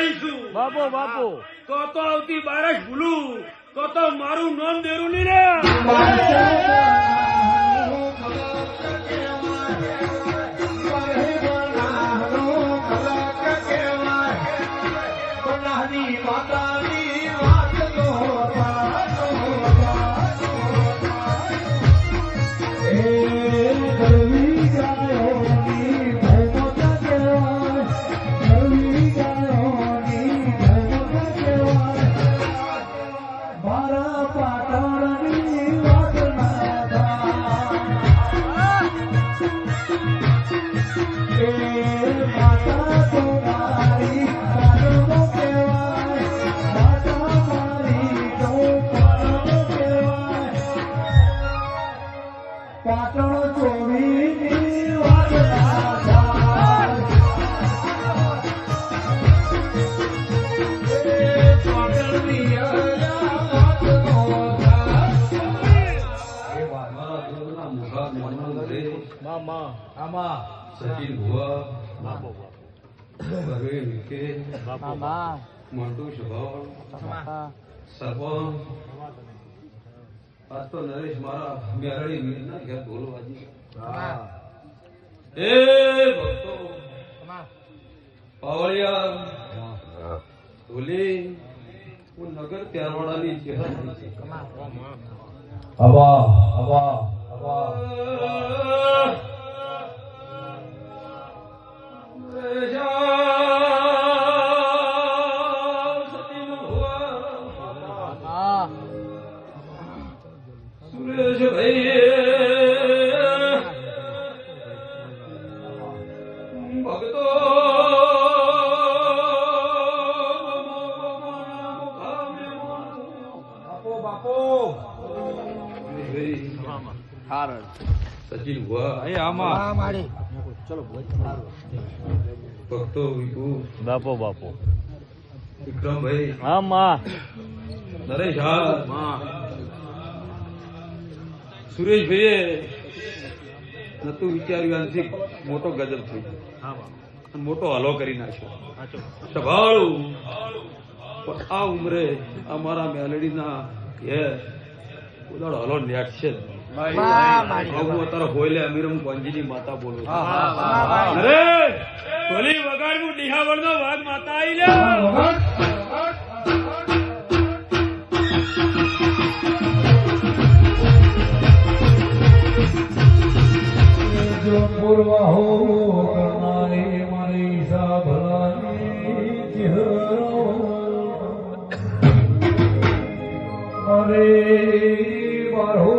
રહીશું બાપો બાપો. તો તો આવતી બારે ભૂલું. તો તો મારું નોમ દેરું નહીં ને. મારા આમાં. સચિન ભુવા. ભવે વિકે મોન્ટુ સ્વભાવ. સરપંચ આજ તો નરેશ મારા મેરડી મીરના ઘેર બોલો આજે. એ ભક્તો. પાવળિયા. ધોલી. હું નગર ત્યારવાડાની ચહેરા હવા હવા સચિન ભક્તો વિપુ બાપો બાપો. વિક્રમભાઈ હા માં. નરેશ હા સુરેશભાઈએ નતું વિચાર્યું નથી મોટો ગજબ થઈ ગયો. મોટો હલો કરી નાખ્યો. સભાળું. આ ઉંમરે અમારા મેલડીના ઘેર ઉદાડ હલો નેટ છે. હું અત્યારે હોયલે અમીરમ કોંજીની માતા બોલું અરે! ઢોલી વગાડવું ડીહાવળનો વાઘ માતા આવી લે જો પૂર્વાહો કરનારી મારી સાભળાની ચહેરો અરે મારો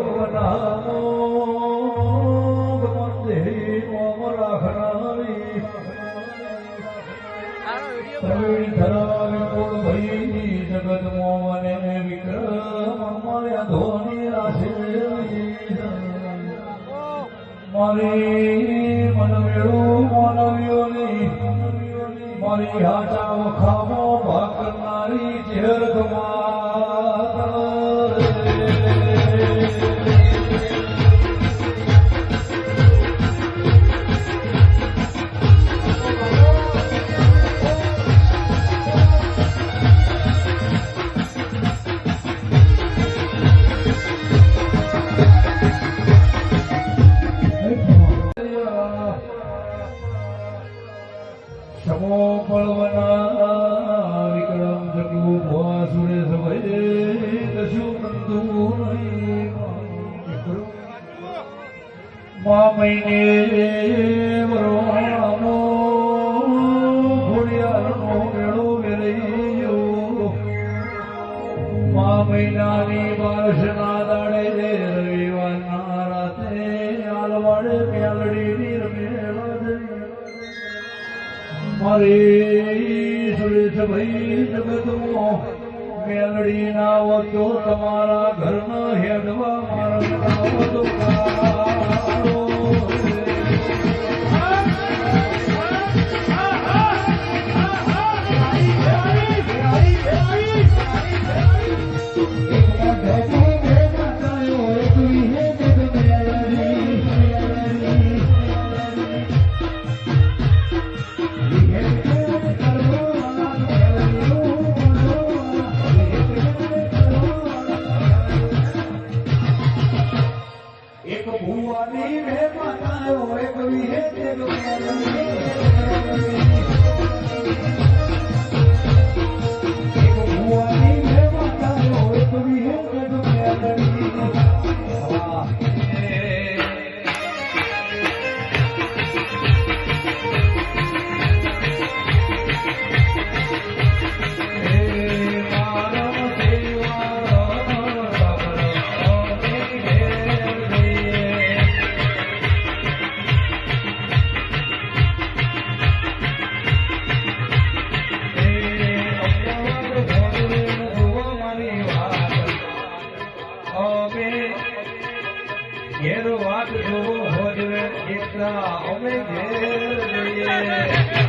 કુળ ભઈ જગત મોમને વિક્રમ અમાર્યા ધોની રાશે મારી મારી હાચા વખામો ભાગ કરનારી ચેર સમો પળવના વિક્રમ જગુ ભવા સુરેશ ભયે કશું કંદુ મા મહિને વરવાણો ઘોડિયાળનો મેળો વેરૈયો મા મહિનાની બારસના વતો તમારા ઘરના હેડવા મારા વતો ઘેર વાત જોવો હોજવે એકતા અમે ઘેર જઈએ